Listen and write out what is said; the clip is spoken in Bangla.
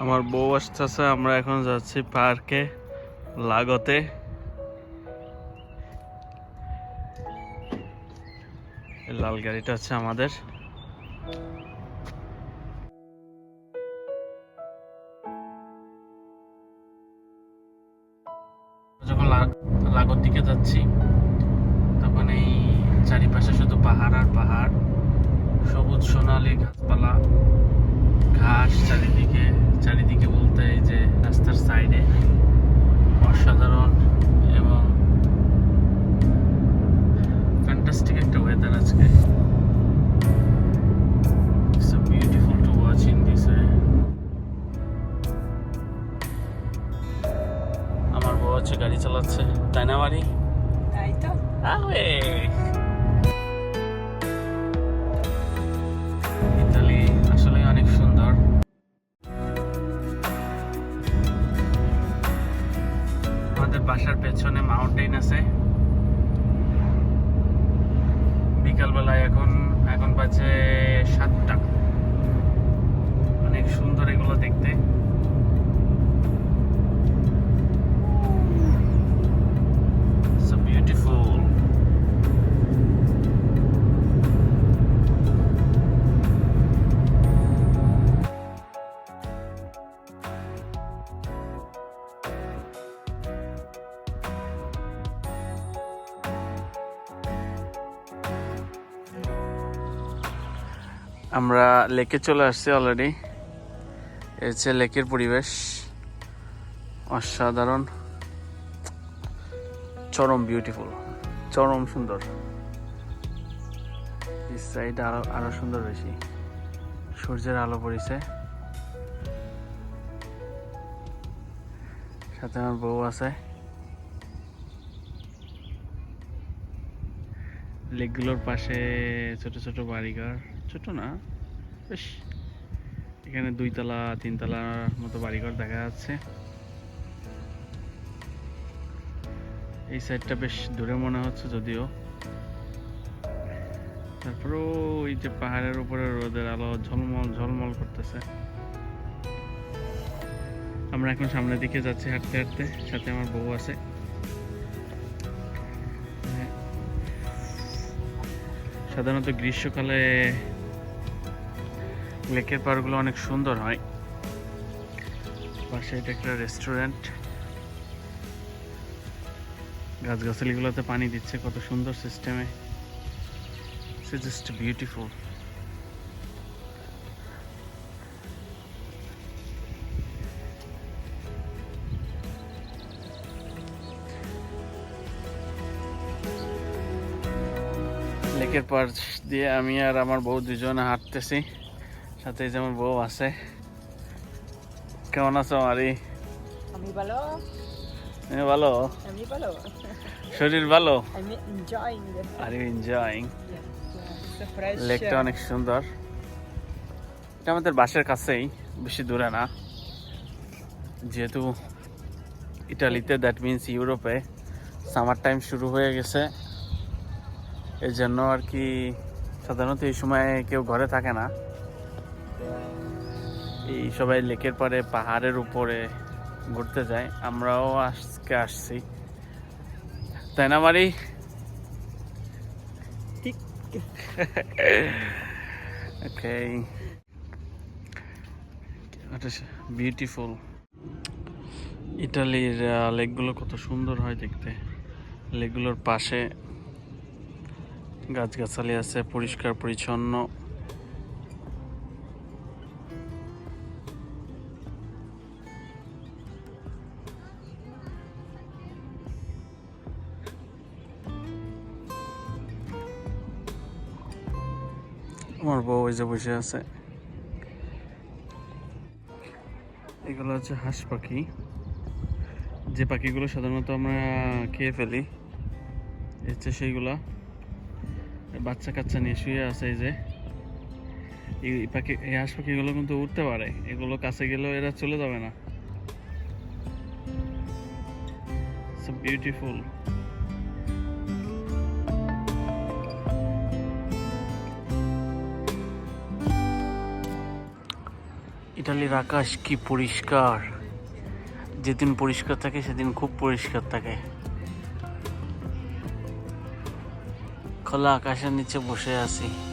আমার বউ আসতেছে, আমরা এখন যাচ্ছি পার্কে, লাগতে। লাল গাড়িটা হচ্ছে আমাদের। যখন লাগ- লাগোর দিকে যাচ্ছি, তখন এই চারিপাশে শুধু পাহাড় আর পাহাড়। সবুজ সোনালি গাছপালা, ঘাস চারিদিকে। তাই না বাড়ি তাই তো ইতালি আসলে অনেক সুন্দর আমাদের বাসার পেছনে মাউন্টেন আছে। বিকালবেলায় এখন এখন বাজে আমরা লেকে চলে আসছি অলরেডি হচ্ছে লেকের পরিবেশ। অসাধারণ। চরম বিউটিফুল চরম সুন্দর। সাইড আরও আরও সুন্দর বেশি। সূর্যের আলো পড়েছে। সাথে আমার বউ আছে। লেকগুলোর পাশে ছোট ছোট বাড়িঘর। ছোট না, বেশ। এখানে দুইতলা, তিনতলার মতো বাড়িঘর দেখা যাচ্ছে। এই সাইডটা বেশ দূরে মনে হচ্ছে যদিও। তারপরেও ওই যে পাহাড়ের উপরে রোদের আলো ঝলমল ঝলমল করতেছে। আমরা এখন সামনের দিকে যাচ্ছি হাঁটতে হাঁটতে, সাথে আমার বউ আছে। সাধারণত গ্রীষ্মকালে লেকের পাড়গুলো অনেক সুন্দর হয়। পাশে এটা একটা রেস্টুরেন্ট গাছগাছালিগুলোতে পানি দিচ্ছে, কত সুন্দর সিস্টেমে জাস্ট বিউটিফুল লেকের পার দিয়ে আমি আর আমার বউ দুজনে হাঁটতেছি। সাথে এই যে আমার বউ আছে। কেমন আছো মারি? আমি ভালো। তুমি ভালো? আমি ভালো। শরীর ভালো? আমি enjoying আর ইউ এনজয়িং লেকটা অনেক সুন্দর। এটা আমাদের বাসার কাছেই বেশি দূরে না। যেহেতু ইটালিতে দ্যাট মিন্স ইউরোপে সামার টাইম শুরু হয়ে গেছে। এর জন্য আর কি সাধারণত এই সময় কেউ ঘরে থাকে না। এই সবাই লেকের পারে পাহাড়ের উপরে ঘুরতে যায়। আমরাও আজকে আসছি। তাই না মারি? ঠিক। বিউটিফুল ইটালির লেকগুলো কত সুন্দর হয় দেখতে। লেকগুলোর পাশে গাছগাছালি আছে পরিষ্কার পরিচ্ছন্ন আমার বউ ওই যে বসে আছে। এগুলো হচ্ছে হাঁস পাখি। যে পাখিগুলো সাধারণত আমরা খেয়ে ফেলি হচ্ছে সেইগুলা। বাচ্চা কাচ্চা নিয়ে শুয়ে আছে এই যে। এই পাখি, এই হাঁস পাখিগুলো কিন্তু উঠতে পারে। এগুলো কাছে গেলেও এরা চলে যাবে না। বিউটিফুল ইটালির আকাশ কি পরিষ্কার? যেদিন পরিষ্কার থাকে, সেদিন খুব পরিষ্কার থাকে। খোলা আকাশের নিচে বসে আছি।